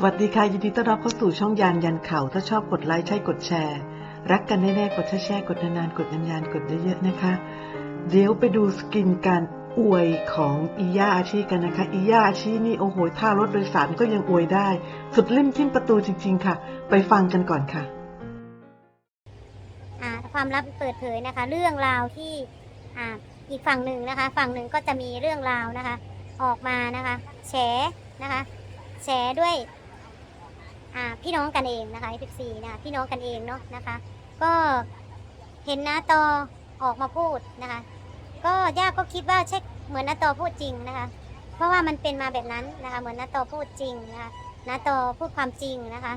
สวัสดีค่ะ ยินดีต้อนรับเข้าสู่ช่องยานยันเข่าถ้าชอบกดไลค์ใช่กดแชร์ รักกันแน่ๆกดแชร์กดนานๆกดนานๆกดเยอะๆนะคะ เดี๋ยวไปดูสกินการอวยของอีย่าอาชีกันนะคะ อีย่าอาชีนี่โอ้โหท่ารถโดยสารก็ยังอวยได้ สุดลิ่มทิ่มประตูจริง ๆ ค่ะ ไปฟังกันก่อนค่ะอ่าความลับเปิดเผยนะคะ เรื่องราวที่อ่าอีกฝั่งหนึ่งนะคะ ฝั่งหนึ่งก็จะมีเรื่องราวนะคะ ออกมานะคะแฉนะคะแฉด้วย พี่น้องกันเองนะคะ F14 นะคะพี่น้องกันเองเนาะนะคะ ก็เห็นนะตอออกมาพูดนะคะ ก็ย่าก็คิดว่าใช่เหมือนนาตอพูดจริงนะคะ เพราะว่ามันเป็นมาแบบนั้นนะคะ เหมือนนาตอพูดจริงนะคะนาตอพูดความจริงนะคะ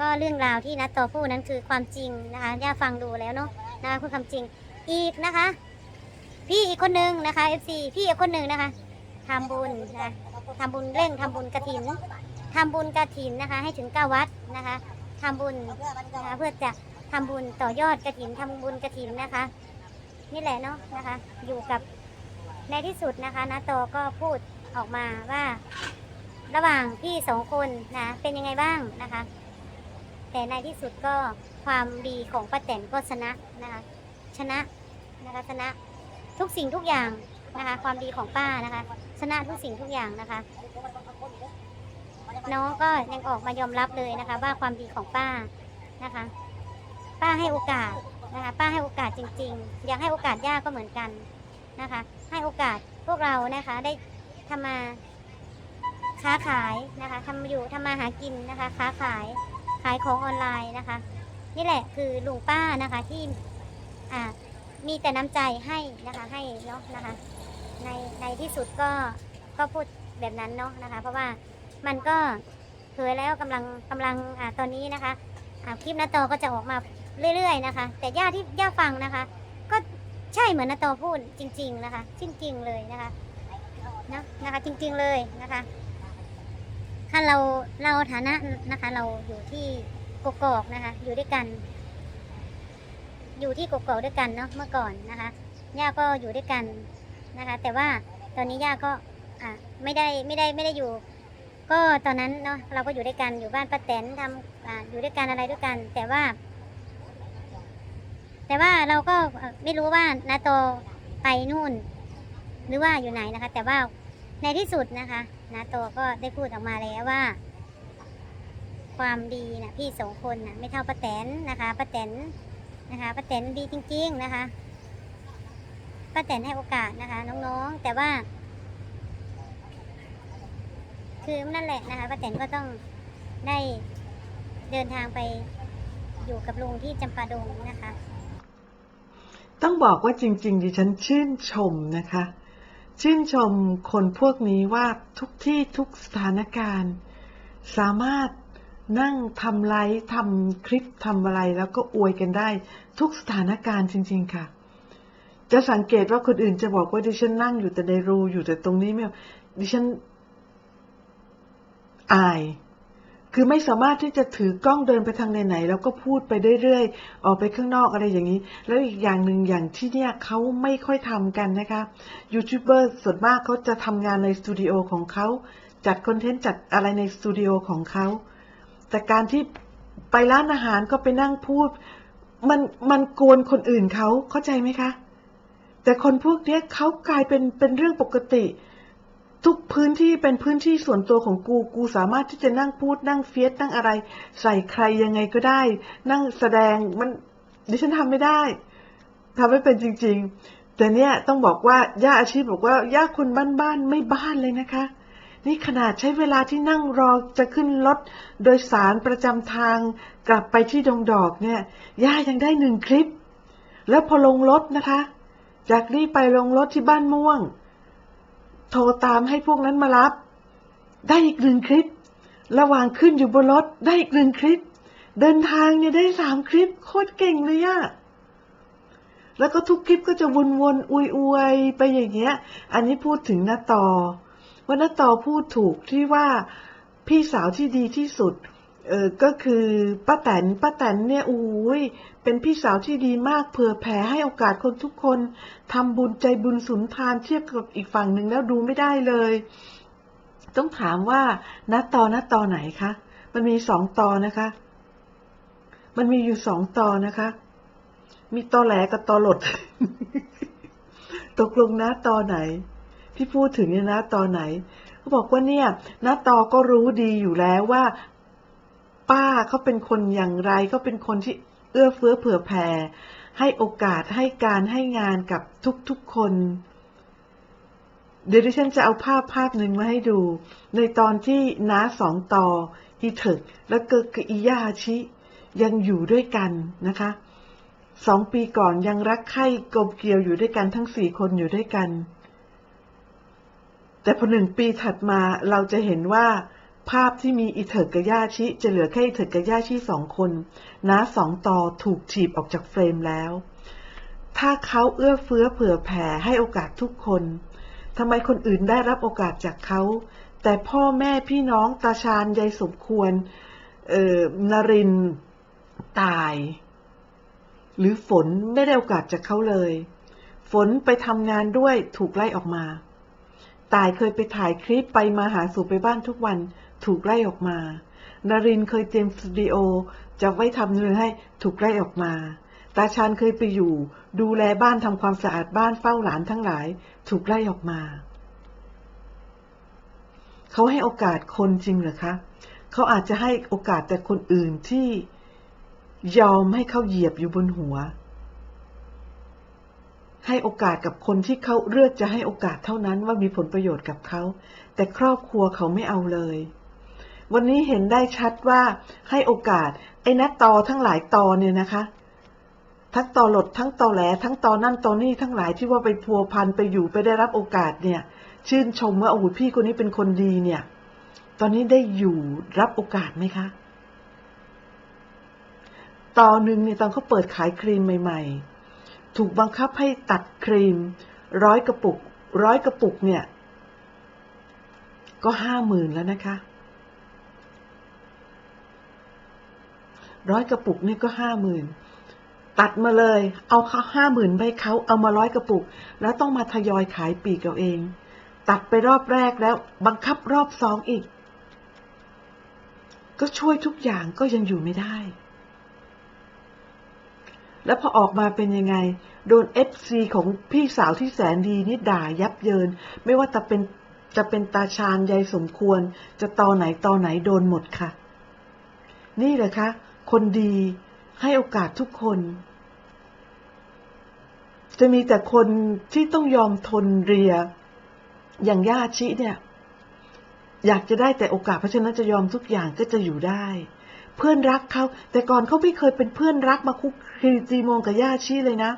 ก็เรื่องราวที่นัตโตพูดนั้นคือความจริงนะคะย่าฟังดูแล้วเนาะนะคะพูดความจริงอีกนะคะ พี่อีกคนหนึ่งนะคะ FC พี่อีกคนหนึ่งนะคะทำบุญนะทำบุญเร่งทำบุญกระถิน ทำบุญกระถินนะคะ ให้ถึงเก้าวัดนะคะทำบุญนะคะเพื่อจะทำบุญต่อยอดกระถินทำบุญกระถินนะคะ นี่แหละเนาะนะคะ อยู่กับในที่สุดนะคะนาโตก็พูดออกมาว่า ระหว่างพี่สองคนนะเป็นยังไงบ้างนะคะ แต่ในที่สุดก็ความดีของป้าแตนก็ชนะนะคะชนะนะคะชนะทุกสิ่งทุกอย่างนะคะ ความดีของป้านะคะ ชนะทุกสิ่งทุกอย่างนะคะ น้องก็ยังออกมายอมรับเลยนะคะ ว่าความดีของป้านะคะ ป้าให้โอกาสนะคะ ป้าให้โอกาสจริง ๆ อยากให้โอกาสย่าก็เหมือนกันนะคะ ให้โอกาสพวกเรานะคะได้ทำมาค้าขายนะคะทำอยู่ทำมาหากินนะคะ ค้าขายขายของออนไลน์นะคะ นี่แหละคือลุงป้านะคะที่อ่ามีแต่น้ำใจให้นะคะให้เนาะนะคะ ในในที่สุดก็ก็พูดแบบนั้นเนาะนะคะ เพราะว่า มันก็เผยแล้วกำลังกำลังอ่าตอนนี้นะคะอ่าคลิปนาโตก็จะออกมาเรื่อย ๆ นะคะ แต่ย่าที่ย่าฟังนะคะ ก็ใช่เหมือนนาโตพูดจริง ๆ นะคะจริงๆเลยนะคะเนาะนะคะจริงๆเลยนะคะถ้าเราเราฐานะนะคะ เราอยู่ที่กกอกนะคะ อยู่ด้วยกัน อยู่ที่กกอกด้วยกันเนาะเมื่อก่อนนะคะย่าก็อยู่ด้วยกันนะคะ แต่ว่าตอนนี้ย่าก็อ่าไม่ได้ไม่ได้ไม่ได้อยู่ ก็ตอนนั้นเนาะเราก็อยู่ด้วยกันอยู่บ้านป้าแตนทำออยู่ด้วยกันอะไรด้วยกัน แต่ว่า แต่ว่าเราก็ไม่รู้ว่านาโตไปนู่น หรือว่าอยู่ไหนนะคะ แต่ว่าในที่สุดนะคะนาโตก็ได้พูดออกมาแล้วว่า ความดีนะพี่สองคนนะไม่เท่าป้าแตนนะคะป้าแตนนะคะป้าแตนดีจริง ๆ นะคะป้าแตนให้โอกาสนะคะ น้องๆ แต่ว่า คือนั่นแหละนะคะป้าแตนก็ต้องได้เดินทางไปอยู่กับลุงที่จำปาดงนะคะ ต้องบอกว่าจริง ๆ ดิฉันชื่นชมนะคะ ชื่นชมคนพวกนี้ว่าทุกที่ทุกสถานการณ์ สามารถนั่งทำไลฟ์ทำคลิปทำอะไรแล้วก็อวยกันได้ทุกสถานการณ์จริง ๆ ค่ะ จะสังเกตว่าคนอื่นจะบอกว่าดิฉันนั่งอยู่แต่ในรูอยู่แต่ตรงนี้ไม่เอดิฉัน อาย คือไม่สามารถที่จะถือกล้องเดินไปทางไหนๆแล้วก็พูดไปเรื่อยๆ ออกไปข้างนอกอะไรอย่างนี้ แล้วอีกอย่างหนึ่งอย่างที่เนี่ยเขาไม่ค่อยทำกันนะคะยูทูบเบอร์ส่วนมากเขาจะทำงานในสตูดิโอของเขาจัดคอนเทนต์จัดอะไรในสตูดิโอของเขาแต่การที่ไปร้านอาหารก็ไปนั่งพูด มันมันกวนคนอื่นเขาเข้าใจไหมคะ แต่คนพวกนี้เขากลายเป็นเป็นเรื่องปกติ ทุกพื้นที่เป็นพื้นที่ส่วนตัวของกู กูสามารถที่จะนั่งพูดนั่งเฟียสนั่งอะไร ใส่ใครยังไงก็ได้ นั่งแสดงมันดิฉันทำไม่ได้ทำไม่เป็นจริง ๆ แต่เนี่ยต้องบอกว่าย่าอาชีพบอกว่าย่าคนบ้านๆไม่บ้านเลยนะคะ นี่ขนาดใช้เวลาที่นั่งรอจะขึ้นรถโดยสารประจำทางกลับไปที่ดงดอกเนี่ยย่ายังได้หนึ่งคลิป แล้วพอลงรถนะคะ จากนี่ไปลงรถที่บ้านม่วง โทรตามให้พวกนั้นมารับ ได้อีกหนึ่งคลิป ระหว่างขึ้นอยู่บนรถได้อีกหนึ่งคลิป เดินทางเนี่ยได้สามคลิป โคตรเก่งเลยอะแล้วก็ทุกคลิปก็จะวนๆอวยๆไปอย่างเงี้ย อันนี้พูดถึงน้าต่อว่าน้าต่อพูดถูกที่ว่าพี่สาวที่ดีที่สุด เออก็คือป้าแตนป้าแตนเนี่ยโอ้ยเป็นพี่สาวที่ดีมากเผื่อแผ่ให้โอกาสคนทุกคนทำบุญใจบุญสุนทานเทียบกับอีกฝั่งหนึ่งแล้วดูไม่ได้เลย ต้องถามว่าณตอนณตอไหนคะมันมีสองตอนนะคะ มันมีอยู่สองตอนนะคะ มีตอแหลกับตอหลด ตกลงนะตอไหน ที่พูดถึงเนี่ยนะตอไหนเขาบอกว่าเนี่ยนะตอก็รู้ดีอยู่แล้วว่า ป้าเขาเป็นคนอย่างไรเขาเป็นคนที่เอื้อเฟื้อเผื่อแผ่ให้โอกาสให้การให้งานกับทุกๆคน เดี๋ยวดิฉันจะเอาภาพภาพหนึ่งมาให้ดู ในตอนที่น้าสองตออีเถิกและเกิกอียาชิยังอยู่ด้วยกันนะคะสองปีก่อนยังรักใคร่กลมเกลียวอยู่ด้วยกันทั้งสี่คนอยู่ด้วยกัน แต่พอหนึ่งปีถัดมาเราจะเห็นว่า ภาพที่มีอีเถิกกับย่าชิจะเหลือแค่อีเถิกกับย่าชิสองคนน้าสองตอถูกถีบออกจากเฟรมแล้ว ถ้าเขาเอื้อเฟื้อเผื่อแผ่ให้โอกาสทุกคนทำไมคนอื่นได้รับโอกาสจากเขา แต่พ่อแม่พี่น้องตาชาญยายสมควร เอ่อนริน ตาย หรือฝนไม่ได้โอกาสจากเขาเลย ฝนไปทำงานด้วยถูกไล่ออกมา ตายเคยไปถ่ายคลิปไปมาหาสู่ไปบ้านทุกวัน ถูกไล่ออกมานารินเคยเตรียมสตูดิโอจะไว้ทำเนื้อให้ถูกไล่ออกมา ตาชานเคยไปอยู่ ดูแลบ้านทำความสะอาดบ้านเฝ้าหลานทั้งหลาย ถูกไล่ออกมา เขาให้โอกาสคนจริงเหรอคะ เขาอาจจะให้โอกาสแต่คนอื่นที่ยอมให้เขาเหยียบอยู่บนหัว ให้โอกาสกับคนที่เขาเลือกจะให้โอกาสเท่านั้นว่ามีผลประโยชน์กับเขา แต่ครอบครัวเขาไม่เอาเลย วันนี้เห็นได้ชัดว่าให้โอกาสไอ้นักตอทั้งหลายตอเนี่ยนะคะ ทั้งตอหลดทั้งตอแหล ทั้งตอนั่นตอนี่ทั้งหลายที่ว่าไปพัวพันไปอยู่ไปได้รับโอกาสเนี่ย ชื่นชมว่าโอ้โหพี่คนนี้เป็นคนดีเนี่ย ตอนนี้ได้อยู่รับโอกาสไหมคะตอนหนึ่งเนี่ยตอนเขาเปิดขายครีมใหม่ ๆ ถูกบังคับให้ตัดครีม ร้อยกระปุก ร้อยกระปุกเนี่ย ก็ห้าหมื่นแล้วนะคะ ร้อยกระปุกนี่ก็ห้าหมื่นตัดมาเลย เอาเขาห้าหมื่นไปเขาเอามาร้อยกระปุก แล้วต้องมาทยอยขายปีกเอาเอง ตัดไปรอบแรกแล้ว บังคับรอบสองอีก ก็ช่วยทุกอย่างก็ยังอยู่ไม่ได้ แล้วพอออกมาเป็นยังไง โดนเอฟซีของพี่สาวที่แสนดีนี่ด่ายับเยิน ไม่ว่าจะเป็นจะเป็นตาชาญยายสมควร จะตอไหนตอไหนโดนหมดค่ะ นี่แหละคะ คนดีให้โอกาสทุกคน จะมีแต่คนที่ต้องยอมทนเรีย อย่างย่าชิเนี่ย อยากจะได้แต่โอกาสเพราะฉะนั้นจะยอมทุกอย่างก็จะอยู่ได้ เพื่อนรักเขาแต่ก่อนเขาไม่เคยเป็นเพื่อนรักมาคุกคีจีโมงกับย่าชิเลยนะ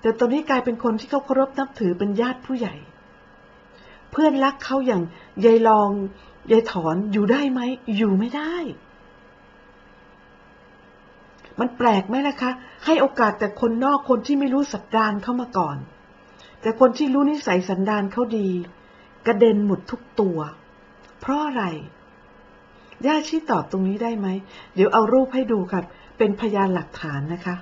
แต่ตอนนี้กลายเป็นคนที่เขาเคารพนับถือเป็นญาติผู้ใหญ่ เพื่อนรักเขาอย่างยายลองยายถอนอยู่ได้ไหมอยู่ไม่ได้ มันแปลกไหมล่ะคะ ให้โอกาสแต่คนนอกคนที่ไม่รู้สันดานเข้ามาก่อน แต่คนที่รู้นิสัยสันดานเขาดี กระเด็นหมดทุกตัว เพราะอะไร ย่าชี้ตอบตรงนี้ได้ไหม เดี๋ยวเอารูปให้ดูครับ เป็นพยานหลักฐานนะคะ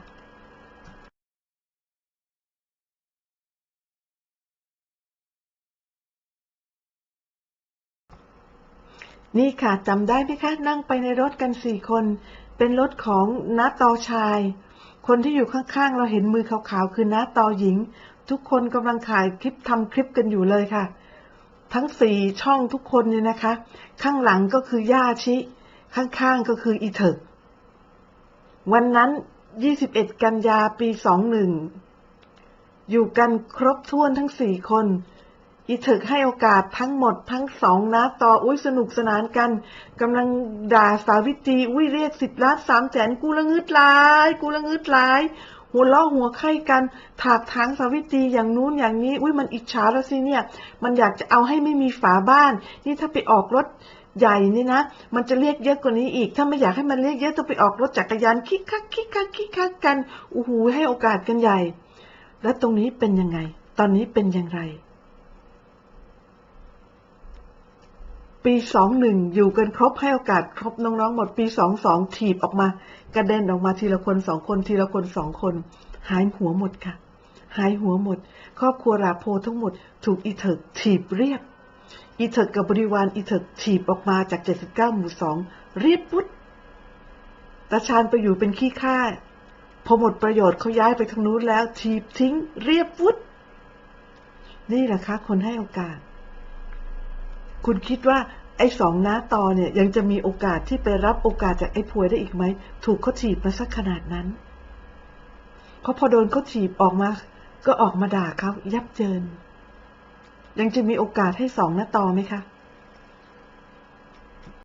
นี่ค่ะจำได้ไหมคะ นั่งไปในรถกันสี่คน เป็นรถของน้าตอชาย คนที่อยู่ข้างๆ เราเห็นมือขาวๆ คือน้าตอหญิง ทุกคนกำลังถ่ายคลิปทำคลิปกันอยู่เลยค่ะ ทั้งสี่ช่องทุกคนเนี่ยนะคะ ข้างหลังก็คือย่าชิ ข้างๆ ก็คืออีเถิกวันนั้น 21 กันยาปี 21 อยู่กันครบถ้วนทั้งสี่คน อีเถิกให้โอกาสทั้งหมดทั้งสองนะต่ออุ้ยสนุกสนานกันกำลังด่าสาวิตรีอุ้ยเรียกสิบล้านสามแสนกูละงึดลาย กูละงึดลาย หัวล้อหัวไข้กันถากทางสาวิตรีอย่างนู้นอย่างนี้อุ้ยมันอิจฉาแล้วสิเนี่ย มันอยากจะเอาให้ไม่มีฝาบ้าน นี่ถ้าไปออกรถใหญ่นี่นะ มันจะเรียกเยอะกว่านี้อีก ถ้าไม่อยากให้มันเรียกเยอะต้องไปออกรถจักรยานคิกคักคิกคักคิกคักกันโอ้โหให้โอกาสกันใหญ่ แล้วตรงนี้เป็นยังไง ตอนนี้เป็นอย่างไร ปีสองหนึ่งอยู่กันครบให้โอกาสครบน้องๆ หมดปีสองสองถีบออกมากระเด็นออกมาทีละคนสองคนทีละคนสองคน หายหัวหมดค่ะ หายหัวหมด ครอบครัวราโพทั้งหมด ถูกอีเถิกถีบเรียบ อีเถิกกับบริวารอีเถิกถีบออกมาจาก 79 หมู่สองเรียบปุ๊ดตาชาญไปอยู่เป็นขี้ข้าพอหมดประโยชน์เขาย้ายไปทางนู้นแล้ว ถีบทิ้ง เรียบวุดนี่แหละคะคนให้โอกาส คุณคิดว่าไอ้สองน้าตอเนี่ยยังจะมีโอกาสที่ไปรับโอกาสจากไอ้พวยได้อีกไหม ถูกเขาถีบมาสักขนาดนั้นเพราะพอโดนเขาถีบออกมา ก็ออกมาด่าเขายับเยิน ยังจะมีโอกาสให้สองน้าตอไหมคะ